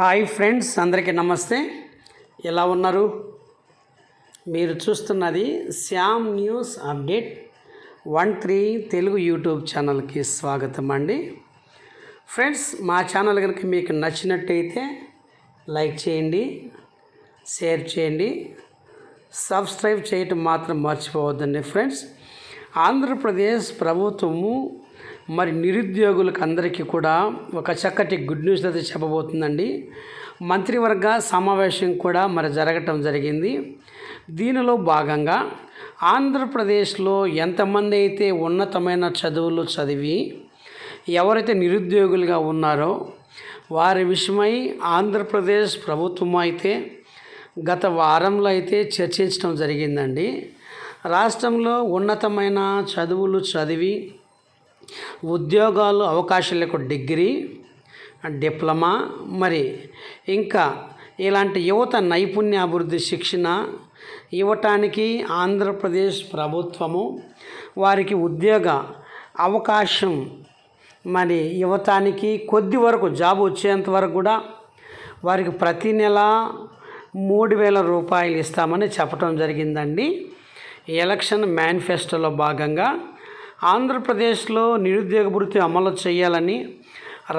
Hi friends అందరికీ నమస్తే. ఎలా ఉన్నారు? మీరు చూస్తున్నది Shyam news update. One three Telugu YouTube ఛానల్కి స్వాగతం అండి. ఫ్రెండ్స్ మా ఛానల్ కనుక మీకు నచ్చినట్టయితే లైక్ చేయండి షేర్ చేయండి సబ్స్క్రైబ్ చేయటం మాత్రం మర్చిపోవద్దండి ఫ్రెండ్స్. ఆంధ్రప్రదేశ్ ప్రభుత్వము మరి నిరుద్యోగులకు అందరికీ కూడా ఒక చక్కటి గుడ్ న్యూస్ అయితే చెప్పబోతుందండి. మంత్రివర్గ సమావేశం కూడా మరి జరగటం జరిగింది. దీనిలో భాగంగా ఆంధ్రప్రదేశ్లో ఎంతమంది అయితే ఉన్నతమైన చదువులు చదివి ఎవరైతే నిరుద్యోగులుగా ఉన్నారో వారి విషయమై ఆంధ్రప్రదేశ్ ప్రభుత్వం అయితే గత వారంలో అయితే చర్చించడం జరిగిందండి. రాష్ట్రంలో ఉన్నతమైన చదువులు చదివి ఉద్యోగాలు అవకాశాలకు డిగ్రీ డిప్లొమా మరి ఇంకా ఇలాంటి యువత నైపుణ్యాభివృద్ధి శిక్షణ ఇవ్వటానికి ఆంధ్రప్రదేశ్ ప్రభుత్వము వారికి ఉద్యోగ అవకాశం మరి ఇవ్వటానికి కొద్ది వరకు జాబ్ వచ్చేంత వరకు కూడా వారికి ప్రతి నెల మూడు వేల రూపాయలు ఇస్తామని చెప్పడం జరిగిందండి. ఎలక్షన్ మేనిఫెస్టోలో భాగంగా ఆంధ్రప్రదేశ్లో నిరుద్యోగ భృతి అమలు చేయాలని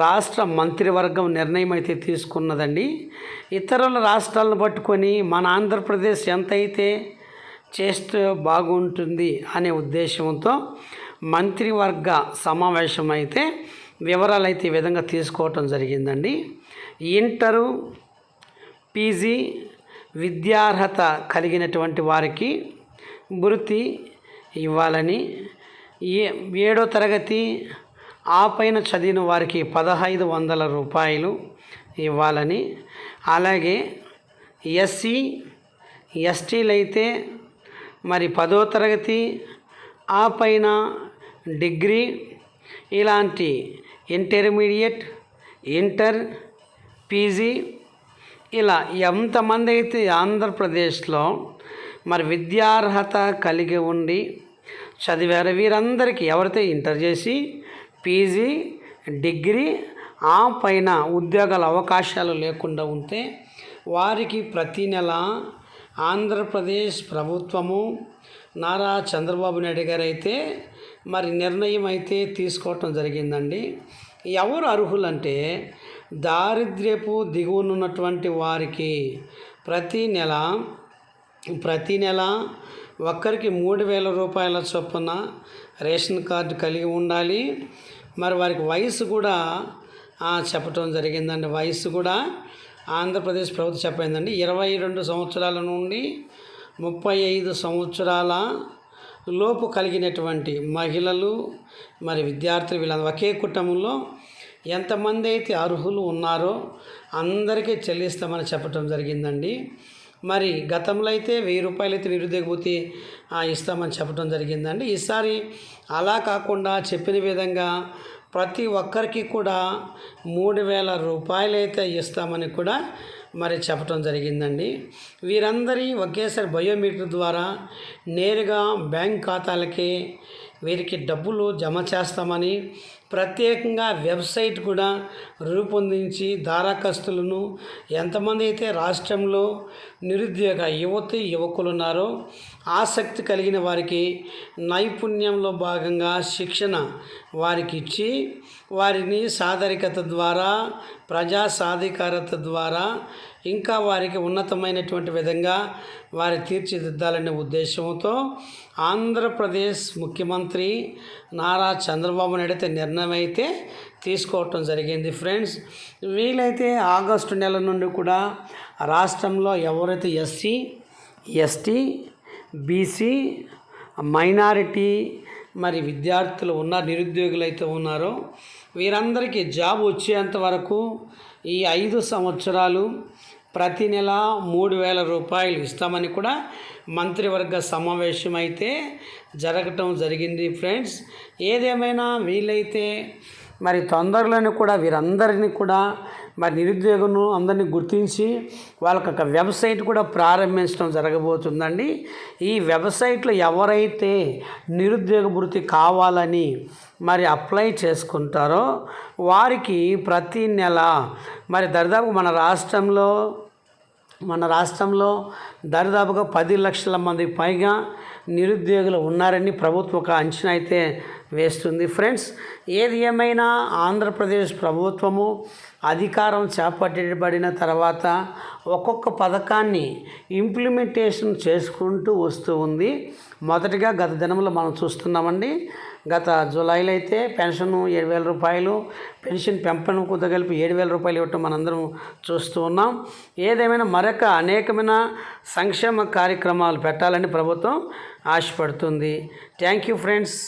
రాష్ట్ర మంత్రివర్గం నిర్ణయం అయితే తీసుకున్నదండి. ఇతరుల రాష్ట్రాలను పట్టుకొని మన ఆంధ్రప్రదేశ్ ఎంతైతే చేస్తే బాగుంటుంది అనే ఉద్దేశంతో మంత్రివర్గ సమావేశం అయితే వివరాలు అయితే ఈ విధంగా తీసుకోవటం జరిగిందండి. ఇంటరు పీజీ విద్యార్హత కలిగినటువంటి వారికి వృత్తి ఇవ్వాలని ఏ ఏడో తరగతి ఆ పైన చదివిన వారికి పదహైదు వందల రూపాయలు ఇవ్వాలని. అలాగే ఎస్సీ ఎస్టీలు అయితే మరి పదో తరగతి ఆ పైన డిగ్రీ ఇలాంటి ఇంటర్మీడియట్ ఇంటర్ పీజీ ఇలా ఎంతమంది అయితే ఆంధ్రప్రదేశ్లో మరి విద్యార్హత కలిగి ఉండి చదివారు వీరందరికీ ఎవరైతే ఇంటర్ చేసి పీజీ డిగ్రీ ఆ పైన ఉద్యోగాల అవకాశాలు లేకుండా ఉంటే వారికి ప్రతి నెల ఆంధ్రప్రదేశ్ ప్రభుత్వము నారా చంద్రబాబు నాయుడు గారు అయితే మరి నిర్ణయం అయితే తీసుకోవటం జరిగిందండి. ఎవరు అర్హులంటే దారిద్ర్యపు దిగువనున్నటువంటి వారికి ప్రతి నెల ప్రతి నెల ఒక్కరికి మూడు వేల రూపాయల చొప్పున రేషన్ కార్డు కలిగి ఉండాలి. మరి వారికి వయసు కూడా చెప్పటం జరిగిందండి. వయసు కూడా ఆంధ్రప్రదేశ్ ప్రభుత్వం చెప్పిందండి ఇరవై రెండు సంవత్సరాల నుండి ముప్పై ఐదు సంవత్సరాల లోపు కలిగినటువంటి మహిళలు మరి విద్యార్థులు వీళ్ళందరూ ఒకే కుటుంబంలో ఎంతమంది అయితే అర్హులు ఉన్నారో అందరికీ చెల్లిస్తామని చెప్పడం జరిగిందండి. మరి గతంలో అయితే వెయ్యి రూపాయలు అయితే నిరుద్యోగపోతే ఇస్తామని చెప్పడం జరిగిందండి. ఈసారి అలా కాకుండా చెప్పిన విధంగా ప్రతి ఒక్కరికి కూడా మూడు వేల రూపాయలు అయితే ఇస్తామని కూడా మరి చెప్పడం జరిగిందండి. వీరందరి ఒకేసారి బయోమీటర్ ద్వారా నేరుగా బ్యాంక్ ఖాతాలకి వీరికి డబ్బులు జమ చేస్తామని ప్రత్యేకంగా వెబ్సైట్ కూడా రూపొందించి దారాకస్తులను ఎంతమంది అయితే రాష్ట్రంలో నిరుద్యోగ యువతి యువకులు ఉన్నారో ఆసక్తి కలిగిన వారికి నైపుణ్యంలో భాగంగా శిక్షణ వారికి ఇచ్చి వారిని సాదరికత ద్వారా ప్రజా సాధికారత ద్వారా ఇంకా వారికి ఉన్నతమైనటువంటి విధంగా వారి తీర్చిదిద్దాలనే ఉద్దేశంతో ఆంధ్రప్రదేశ్ ముఖ్యమంత్రి నారా చంద్రబాబు నాయుడు అయితే నిర్ణయం అయితే తీసుకోవటం జరిగింది ఫ్రెండ్స్. వీలైతే ఆగస్టు నెల నుండి కూడా రాష్ట్రంలో ఎవరైతే ఎస్సీ ఎస్టీ బీసీ మైనారిటీ మరి విద్యార్థులు ఉన్న నిరుద్యోగులు అయితే ఉన్నారో వీరందరికీ జాబ్ వచ్చేంత వరకు ఈ ఐదు సంవత్సరాలు ప్రతి నెల మూడు వేల రూపాయలు ఇస్తామని కూడా మంత్రివర్గ సమావేశం అయితే జరగటం జరిగింది ఫ్రెండ్స్. ఏదేమైనా వీలైతే మరి తొందరలోనే కూడా వీరందరినీ కూడా మరి నిరుద్యోగులను అందరినీ గుర్తించి వాళ్ళకి ఒక వెబ్సైట్ కూడా ప్రారంభించడం జరగబోతుందండి. ఈ వెబ్సైట్లో ఎవరైతే నిరుద్యోగ వృత్తి కావాలని మరి అప్లై చేసుకుంటారో వారికి ప్రతి నెల మరి దరిదాపు మన రాష్ట్రంలో మన రాష్ట్రంలో దరిదాపుగా పది లక్షల మందికి పైగా నిరుద్యోగులు ఉన్నారని ప్రభుత్వం ఒక అంచనా అయితే వేస్తుంది. ఫ్రెండ్స్ ఏది ఏమైనా ఆంధ్రప్రదేశ్ ప్రభుత్వము అధికారం చేపట్టబడిన తర్వాత ఒక్కొక్క పథకాన్ని ఇంప్లిమెంటేషన్ చేసుకుంటూ వస్తూ ఉంది. మొదటిగా గత దినంలో మనం చూస్తున్నామండి గత జూలైలో అయితే పెన్షన్ ఏడు వేల రూపాయలు పెన్షన్ పెంపను కలిపి ఏడు వేల రూపాయలు ఇవ్వటం మనందరం చూస్తూ ఉన్నాం. ఏదేమైనా మరొక అనేకమైన సంక్షేమ కార్యక్రమాలు పెట్టాలని ప్రభుత్వం ఆశపడుతుంది. Thank you friends.